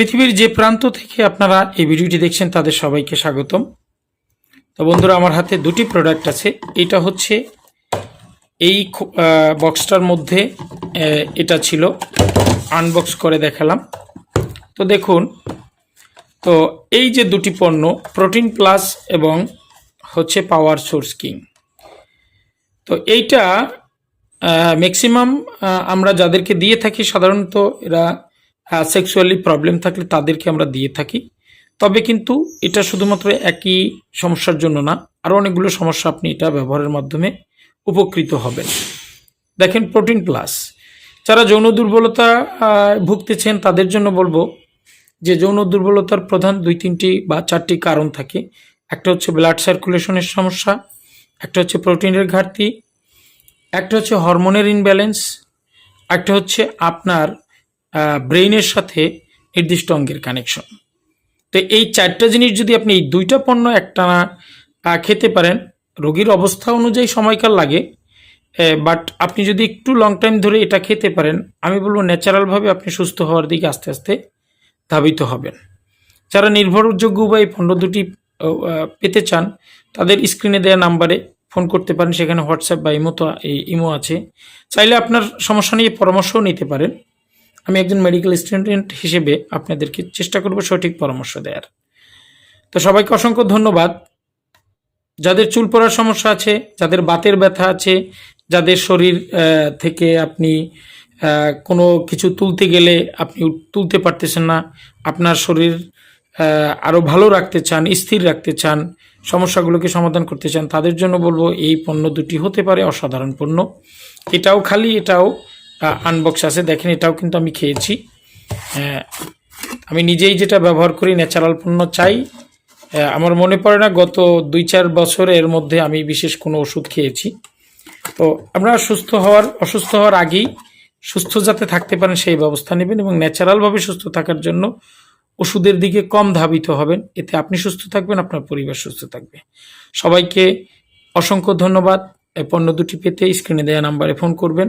পৃথিবীর যে প্রান্ত থেকে আপনারা এই ভিডিওটি দেখছেন তাদের সবাইকে স্বাগতম। তো বন্ধুরা, আমার হাতে দুটি প্রোডাক্ট আছে। এটা হচ্ছে এই বক্সটার মধ্যে এটা ছিল। আনবক্স করে দেখালাম। তো দেখুন, তো এই যে দুটি পণ্য প্রোটিন প্লাস এবং হচ্ছে পাওয়ার সোর্স কিং তো এইটা ম্যাক্সিমাম আমরা যাদেরকে দিয়ে থাকি, সাধারণত এরা সেক্সুয়ালি প্রবলেম থাকলে তাদেরকে আমরা দিয়ে থাকি। তবে কিন্তু এটা শুধুমাত্র একই সমস্যার জন্য না আরও অনেকগুলো সমস্যা আপনি এটা ব্যবহারের মাধ্যমে উপকৃত হবেন। দেখেন প্রোটিন প্লাস যারা যৌন দুর্বলতা ভুগতেছেন, তাদের জন্য বলব যে যৌন দুর্বলতার প্রধান দুই, তিনটি বা চারটি কারণ থাকে। একটা হচ্ছে ব্লাড সার্কুলেশনের সমস্যা, একটা হচ্ছে প্রোটিনের ঘাটতি, একটা হচ্ছে হরমোনের ইনব্যালেন্স একটা হচ্ছে আপনার ব্রেইনের সাথে নির্দিষ্ট অঙ্গের কানেকশন তো এই চারটা জিনিস যদি আপনি এই দুইটা পণ্য একটানা খেতে পারেন, রোগীর অবস্থা অনুযায়ী সময়কাল লাগে বাট আপনি যদি একটু লং টাইম ধরে এটা খেতে পারেন, আমি বলব ন্যাচারালভাবে আপনি সুস্থ হওয়ার দিকে আস্তে আস্তে ধাবিত হবেন। যারা নির্ভরযোগ্য এই পণ্য দুটি পেতে চান, তাদের স্ক্রিনে দেওয়া নাম্বারে ফোন করতে পারেন, সেখানে হোয়াটসঅ্যাপ বা ইমো তো ইমো আছে। চাইলে আপনার সমস্যা নিয়ে পরামর্শও নিতে পারেন। আমি একজন মেডিকেল স্টুডেন্ট হিসেবে আপনাদেরকে চেষ্টা করব সঠিক পরামর্শ দেওয়ার তো সবাইকে অসংখ্য ধন্যবাদ। যাদের চুল পড়ার সমস্যা আছে, যাদের বাতের ব্যথা আছে, যাদের শরীর থেকে আপনি কোনো কিছু তুলতে গেলে আপনি তুলতে পারতেছেন না, আপনার শরীর আরও ভালো রাখতে চান, স্থির রাখতে চান, সমস্যাগুলোকে সমাধান করতে চান, তাদের জন্য বলব এই পণ্য দুটি হতে পারে অসাধারণ পণ্য। এটাও খালি, এটাও আনবক্স আছে। দেখেন, এটাও কিন্তু আমি খেয়েছি। আমি নিজেই যেটা ব্যবহার করি ন্যাচারাল পণ্য চাই। আমার মনে পড়ে না, গত দুই চার বছরের মধ্যে আমি বিশেষ কোনো ওষুধ খেয়েছি। তো আমরা সুস্থ হওয়ার, অসুস্থ হওয়ার আগেই সুস্থ যাতে থাকতে পারেন, সেই ব্যবস্থা নেবেন এবং ন্যাচারালভাবে সুস্থ থাকার জন্য ওষুধের দিকে কম ধাবিত হবেন। এতে আপনি সুস্থ থাকবেন, আপনার পরিবার সুস্থ থাকবে। সবাইকে অসংখ্য ধন্যবাদ। এই পণ্য দুটি পেতে স্ক্রিনে দেওয়া নাম্বারে ফোন করবেন।